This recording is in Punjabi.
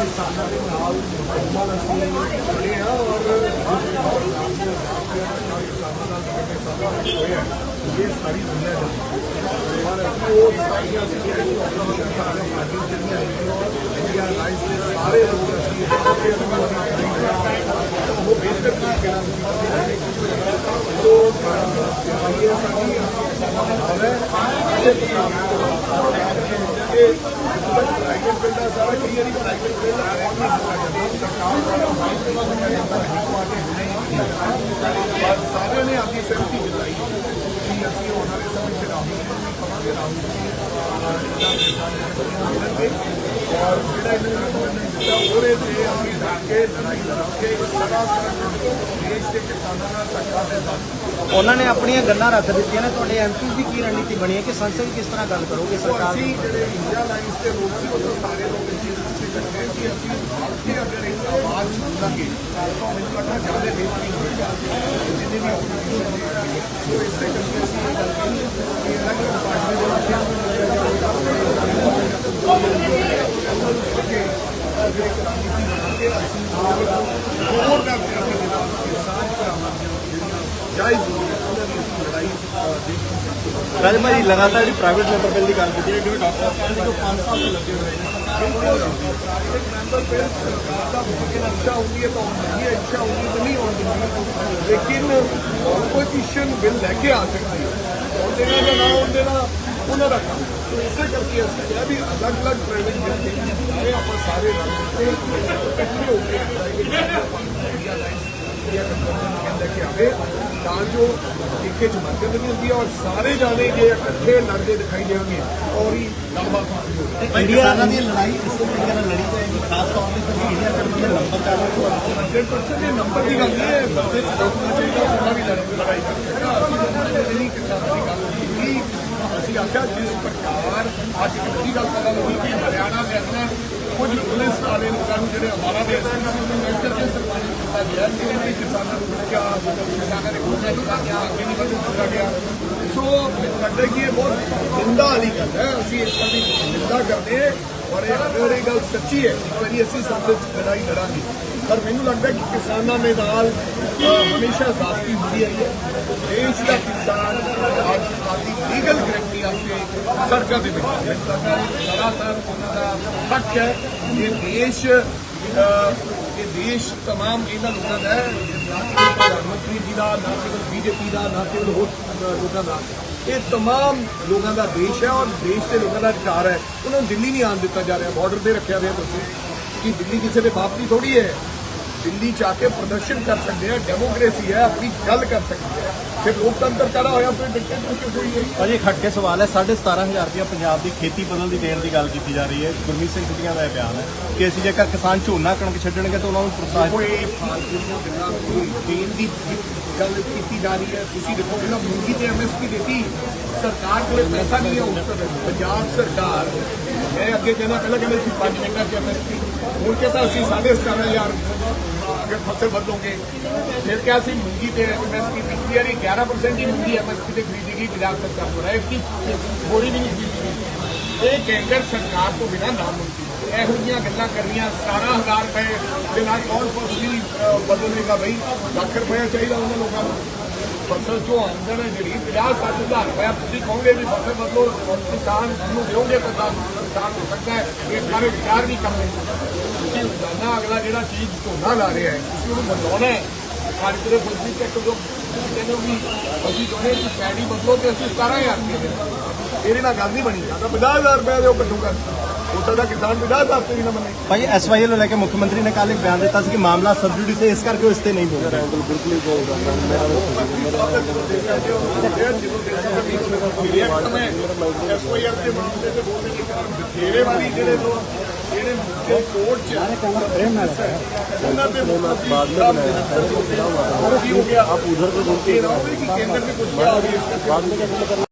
ਕਿਸਾਨਾਂ ਦੇ ਨਾਲ ਮੁਕੰਮਲ ਅਸੀਂ ਖੜੇ ਹਾਂ ਔਰ ਕਿਸਾਨਾਂ ਨਾਲ ਜਿਹੜੇ ਸਾਡਾ ਹੋਇਆ ਇਹ ਸਾਰੀ ਦੁਨੀਆ ਜਾਣਦੀ ਔਰ ਅਸੀਂ ਉਹ ਸਾਰੀਆਂ ਬਿਲਡਰ ਸਾਰਾ ਕਲੀਅਰ ਹੀ ਪ੍ਰਾਈਵੇਟ ਸਰਕਾਰ ਸਾਰਿਆਂ ਨੇ ਆਪਣੀ ਸਹਿਮਤੀ ਜਤਾਈ। ਕਿ ਅਸੀਂ ਆਉਣ ਵਾਲੇ ਸਮੇਂ 'ਚ ਰਾਹੁਲ ਨੂੰ ਵੀ ਕਵਾਂਗੇ ਰਾਹੁਲ ਜੀ ਮਿਲਣਗੇ ਔਰ ਜਿਹੜਾ ਇਹਨਾਂ ਨੇ ਦਿੱਤਾ ਉਹਦੇ ਤੇ ਅਸੀਂ ਡਟ ਲੜਾਈ ਲੜਾਂਗੇ ਸਰਾਸਰ ਦੇਸ਼ ਦੇ ਕਿਸਾਨਾਂ ਨਾਲ ਧੱਕਾ ਦੇ ਸਾਥ ਉਹਨਾਂ ਨੇ ਆਪਣੀਆਂ ਗੱਲਾਂ ਰੱਖ ਦਿੱਤੀਆਂ ਨੇ। ਤੁਹਾਡੇ ਐਮਪੀ ਦੀ ਕੀ ਰਣਨੀਤੀ ਬਣੀ ਹੈ ਕਿ ਸੰਸਦ ਕਿਸ ਤਰ੍ਹਾਂ ਗੱਲ ਕਰੋਗੇ ਸਰਕਾਰ ਅਸੀਂ ਜਿਹੜੇ ਇੰਡੀਆ ਲਾਈਨਸ ਦੇ ਲੋਕ ਸੀ ਉਹ ਸਾਰੇ ਲੋਕ ਇਸ ਚੀਜ਼ ਪਿੱਛੇ ਇਕੱਠੇ ਕਿ ਅਸੀਂ ਅੱਗੇ ਅਗਰ ਇੱਕ ਆਵਾਜ਼ ਸੁਣਾਂਗੇ ਤਾਂ ਮੈਨੂੰ ਲੱਗਦਾ ਜ਼ਿਆਦਾ ਬੇਹਤਰੀ ਹੋਏਗਾ ਜਿੰਨੇ ਵੀ ਆਪੋਜੀਸ਼ਨ ਦੇ ਸੋ ਇਸੇ ਕਰਕੇ ਅਸੀਂ ਇਹ ਗੱਲ ਕਹੀ ਕਿ ਅਲੱਗ ਅਲੱਗ ਪਾਰਟੀ ਦੇ ਬੱਚਿਆਂ ਨੂੰ ਅਗਰ ਇੱਕ ਰਣਨੀਤੀ ਬਣਾ ਰਾਜ ਭਾਈ ਲਗਾਤਾਰ ਜਿਹੜੀ ਪ੍ਰਾਈਵੇਟ ਲੈਬਰ ਬਿੱਲ ਦੀ ਗੱਲ ਕੀਤੀ ਹੈ ਕਿ ਡਾਕਟਰ ਕਹਿੰਦੇ ਕਿ 5 ਸਾਲ ਤੋਂ ਲੱਗੇ ਹੋਏ ਨੇ ਪ੍ਰਾਈਵੇਟ ਮੈਂਬਰ ਬਿਲ ਸਰਕਾਰ ਦਾ ਮੁਮਕਿਨ ਅੱਛਾ ਹੁੰਦੀ ਹੈ ਤਾਂ ਹੁੰਦੀ ਹੈ ਅੱਛਾ ਹੁੰਦੀ ਤਾਂ ਨਹੀਂ ਹੁੰਦੀ ਲੇਕਿਨ ਆਪੋਜੀਸ਼ਨ ਬਿਲ ਲੈ ਕੇ ਆ ਸਕਦੀ ਹੈ ਉਹਦੇ ਨਾਲ ਦਾ ਨਾ ਉਹਦੇ ਨਾਲ ਉਹਨਾਂ ਦਾ ਕੰਮ ਸੋ ਇਸੇ ਕਰਕੇ ਅਸੀਂ ਕਿਹਾ ਵੀ ਅਲੱਗ-ਅਲੱਗ ਪ੍ਰਾਈਵੇਟ ਬਿਲ ਦੇ ਸਾਰੇ ਆਪਾਂ ਸਾਰੇ ਰਲ ਕੇ ਇਕੱਠੇ ਹੋ ਕੇ ਇੰਡੀਆ ਇੰਡੀਆ ਕਿ ਤਾਂ ਜੋ ਇੱਕੇ ਚ ਮਦਦ ਨਹੀਂ ਹੁੰਦੀ ਹੈ ਔਰ ਸਾਰੇ ਜਾਣੇ ਜੇ ਇਕੱਠੇ ਲੜਦੇ ਦਿਖਾਈ ਦੇਣਗੇ ਔਰ ਹੀ ਲੰਬਾ ਪਾਸ ਹੋਵੇ ਕਿਸਾਨਾਂ ਦੀ ਲੜਾਈ ਇਸ ਤਰੀਕੇ ਨਾਲ ਲੜੀ ਜਾਏਗੀ ਖਾਸ ਤੌਰ ਤੇ ਤੁਸੀਂ ਇੰਡੀਆ ਕੰਟਰੀ ਦੇ ਨੰਬਰ ਕਰ 100% ਇਹ ਨੰਬਰ ਦੀ ਗੱਲ ਨਹੀਂ ਹੈ ਬੰਦੇ ਚ ਚਾਹੀਦਾ ਉਹਨਾਂ ਵੀ ਲੜ- ਲੜਾਈ ਕਰ ਸਕਦਾ। ਅਸੀਂ ਉਹਨਾਂ ਨੇ ਨਹੀਂ ਕਿਸਾਨਾਂ ਦੀ ਗੱਲ ਕੀਤੀ ਅਸੀਂ ਆਖਿਆ, ਜਿਸ ਪ੍ਰਕਾਰ ਅੱਜ ਇੱਕ ਵੱਡੀ ਗੱਲ ਪਤਾ ਲੱਗੀ ਕਿ ਹਰਿਆਣਾ ਦੇ ਅੰਦਰ ਕੁਝ ਪੁਲਿਸ ਵਾਲੇ ਲੋਕਾਂ ਨੂੰ ਜਿਹੜੇ ਹਮਾਰਾ ਦੇ ਇਸ ਕਰਕੇ ਸਰਕਾਰ ਨੇ ਕੀਤਾ ਗਿਆ ਕਿ ਉਹਨਾਂ ਕਿਸਾਨਾਂ ਨੂੰ ਰੋਕਿਆ ਕਿਸਾਨਾਂ ਦੇ ਕੋਲ ਨੂੰ ਗਿਆ ਅੱਗੇ ਨਹੀਂ ਵਧਣ ਦਿੱਤਾ ਗਿਆ। ਸੋ ਲੱਗਦਾ ਕਿ ਇਹ ਬਹੁਤ ਨਿੰਦਾ ਵਾਲੀ ਗੱਲ ਹੈ, ਅਸੀਂ ਇਸ ਗੱਲ ਦੀ ਨਿੰਦਾ ਕਰਦੇ ਹਾਂ। ਔਰ ਇਹ ਅਗਰ ਇਹ ਗੱਲ ਸੱਚੀ ਹੈ, ਇੱਕ ਵਾਰੀ ਅਸੀਂ ਸੰਸਦ 'ਚ ਲੜਾਈ ਲੜਾਂਗੇ। ਪਰ ਮੈਨੂੰ ਲੱਗਦਾ ਕਿ ਕਿਸਾਨਾਂ ਦੇ ਨਾਲ ਹਮੇਸ਼ਾ ਜ਼ਾਬਤੀ ਹੁੰਦੀ ਆਈ ਹੈ। ਦੇਸ਼ ਦਾ ਕਿਸਾਨ ਅੱਜ ਆਪਣੀ ਸੜਕਾਂ ਦੇ ਵਿੱਚ ਹੈ। ਮੈਨੂੰ ਲੱਗਦਾ ਕਿ ਸਰਾਸਰ ਉਹਨਾਂ ਦਾ ਹੱਕ ਹੈ ਇਹ ਦੇਸ਼ ਅ, ਇਹ ਦੇਸ਼ तमाम ਇਹਨਾਂ ਲੋਕਾਂ ਦਾ ਹੈ ਨਾ ਕਿ ਪ੍ਰਧਾਨ ਮੰਤਰੀ ਜੀ ਦਾ ਨਾ ਕੇਵਲ ਬੀਜੇਪੀ ਦਾ ਨਾ ਕੇਵਲ ਹੋਰ ਅ, ਲੋਕਾਂ ਦਾ ਇਹ तमाम ਲੋਕਾਂ ਦਾ ਦੇਸ਼ ਹੈ ਔਰ ਦੇਸ਼ ਦੇ ਲੋਕਾਂ ਦਾ ਅਧਿਕਾਰ ਹੈ ਉਹਨਾਂ ਨੂੰ ਦਿੱਲੀ ਨਹੀਂ ਆਉਣ ਦਿੱਤਾ ਜਾ ਰਿਹਾ ਬਾਰਡਰ ਤੇ ਰੱਖਿਆ ਹੋਇਆ ਤੁਸੀਂ ਕਿ ਦਿੱਲੀ ਕਿਸੇ ਦੇ ਬਾਪ ਦੀ ਥੋੜੀ ਹੈ ਦਿੱਲੀ ਆ ਕੇ ਪ੍ਰਦਰਸ਼ਨ ਕਰ ਸਕਦੇ ਆ ਡੈਮੋਕ੍ਰੇਸੀ ਹੈ ਆਪਣੀ ਗੱਲ ਕਰ ਸਕਦੇ ਆ। ਫਿਰ ਲੋਕਤੰਤਰ ਕਰਾ ਹੋਇਆ? ਫਿਰ ਡਿਕਟੇਟਰਸ਼ਿਪ ਹੋਈ ਹੈ? ਭਾਜੀ ਖੱਟਕੇ ਸਵਾਲ ਹੈ। 17500 ਰੁਪਏ ਪੰਜਾਬ ਦੀ ਖੇਤੀ ਬਦਲ ਦੀ ਦੇਣ ਦੀ ਗੱਲ ਕੀਤੀ ਜਾ ਰਹੀ ਹੈ। ਗੁਰਮੀਤ ਸਿੰਘ ਸਿੱਧੀਆਂ ਦਾ ਇਹ ਬਿਆਨ ਹੈ ਕਿ ਅਸੀਂ ਜੇਕਰ ਕਿਸਾਨ ਝੋਨਾ ਕਣਕ ਛੱਡਣਗੇ ਤਾਂ ਉਹਨਾਂ ਨੂੰ ਪ੍ਰੋਤਸਾਹਿਤ ਕੋਈ ਫਾਲਤੂ ਦੀਆਂ ਗੱਲਾਂ ਕੋਈ ਦੇਣ ਦੀ ਗੱਲ ਕੀਤੀ ਜਾ ਰਹੀ ਹੈ। ਤੁਸੀਂ ਦੇਖੋ ਇਹਨਾਂ ਮੂੰਗੀ ਤੇ ਐਮਐਸਪੀ ਦਿੱਤੀ ਸਰਕਾਰ ਕੋਲੇ ਪੈਸਾ ਨਹੀਂ ਹੈ ਉਸ ਪੰਜਾਬ ਸਰਕਾਰ ਮੈਂ ਅੱਗੇ ਕਹਿੰਦਾ ਪਹਿਲਾਂ ਕਹਿੰਦੇ ਸੀ 5 ਮਿੰਟਾਂ ਚ ਐਮਐਸਪੀ ਹੁਣ ਕਹਿੰਦਾ ਅਸੀਂ 17500 ਅਗਰ ਫਸਲ ਵਧੋਗੇ ਫਿਰ ਕਿਹਾ ਸੀ ਮੂੰਗੀ ਤੇ ਐਮਐਸਪੀ ਪਿਛਲੀ ਵਾਰੀ 11% ਹੀ ਮੂੰਗੀ ਐਮਐਸਪੀ ਤੇ ਖਰੀਦੀ ਗਈ ਪੰਜਾਬ ਸਰਕਾਰ ਕੋਲ ਹੈ ਕਿ ਥੋੜੀ ਵੀ ਨਹੀਂ ਖਰੀਦੀ ਗਈ। ਇਹ ਕੇਂਦਰ ਸਰਕਾਰ ਤੋਂ ਬਿਨਾਂ ਨਾਮੁਮਕਿਨ ਇਹੋ ਜਿਹੀਆਂ ਗੱਲਾਂ ਕਰਨੀਆਂ 17000 ਰੁਪਏ ਦੇ ਨਾਲ ਕੌਣ ਫਸਲੀ ਅਹ, ਬਦਲੇਗਾ ਬਈ? ਲੱਖ ਰੁਪਏ ਚਾਹੀਦਾ ਉਹਨਾਂ ਲੋਕਾਂ ਨੂੰ। ਫਸਲ ਚੋਂ ਆਮਦਨ ਹੈ ਜਿਹੜੀ 50 ਹਜ਼ਾਰ ਰੁਪਏ ਤੁਸੀਂ ਕਹੋਗੇ ਵੀ ਫਸਲ ਬਦਲੋ ਕਿਸਾਨ ਨੂੰ ਦਿਓਗੇ ਤਾਂ ਨੁਕਸਾਨ ਹੋ ਸਕਦਾ ਹੈ। ਇਹ ਸਾਰੇ ਵਿਚਾਰ ਵੀ ਕਰਦੇ ਤੁਸੀਂ ਰੋਜ਼ਾਨਾ ਅਗਲਾ ਜਿਹੜਾ ਚੀਜ਼ ਝੋਨਾ ਲਾ ਰਿਹਾ ਹੈ, ਤੁਸੀਂ ਉਹਨੂੰ ਬਦਲਾਉਣਾ ਹੈ। ਹਰ ਕਿਤੇ ਫਸਲੀ ਚੈੱਕ ਕਰੋ ਕਹਿੰਦੇ ਹੋ ਵੀ ਅਸੀਂ ਚਾਹੁੰਦੇ ਕਿ ਪੈੜੀ ਬਦਲੋ ਤੇ ਅਸੀਂ 17000 ਰੁਪਏ ਦੇ ਇਹਦੇ ਨਾਲ ਗੱਲ ਨਹੀਂ ਬਣੀ। ਜਾਂ ਤਾਂ 50000 ਰੁਪਏ ਦੇ ਉਹ ਕੱਟੂਗਾ ਸਕਦਾ ਕਿਸਾਨ 50000 ਤੇ ਵੀ ਨਾ। ਮੰਨੇ ਭਾਈ ਐਸਵਾਈਐਲ ਨੂੰ ਲੈ ਕੇ ਮੁੱਖ ਮੰਤਰੀ ਨੇ ਕੱਲ ਇੱਕ ਬਿਆਨ ਦਿੱਤਾ ਸੀ ਕਿ ਮਾਮਲਾ ਸਬਸਿਡੀ ਤੇ ਇਸ ਕਰਕੇ ਉਹ ਇਸ ਤੇ ਨਹੀਂ ਬੋਲ ਰਹੇ ਬਿਲਕੁਲ ਹੀ ਬੋਲਦਾ। ਮੈਂ ਐਸਓਆਰ ਦੇ ਮਾਮਲੇ ਤੇ ਬੋਲਦੇ ਕਿ ਬਥੇਰੇ ਵਾਲੀ ਜਿਹੜੇ ਲੋਕ ਜਿਹੜੇ ਮੁੱਦੇ ਕੋਰਟ ਚ ਉਹਨਾਂ ਦੇ ਬਾਅਦ ਵਿੱਚ ਕੀ ਹੋ ਗਿਆ ਆਪ ਉਧਰ ਤੋਂ ਬੋਲਤੇ ਕਿ ਕੇਂਦਰ ਨੇ ਕੁਝ ਕਿਹਾ ਹੋਵੇ। ਇਸ ਕਰਕੇ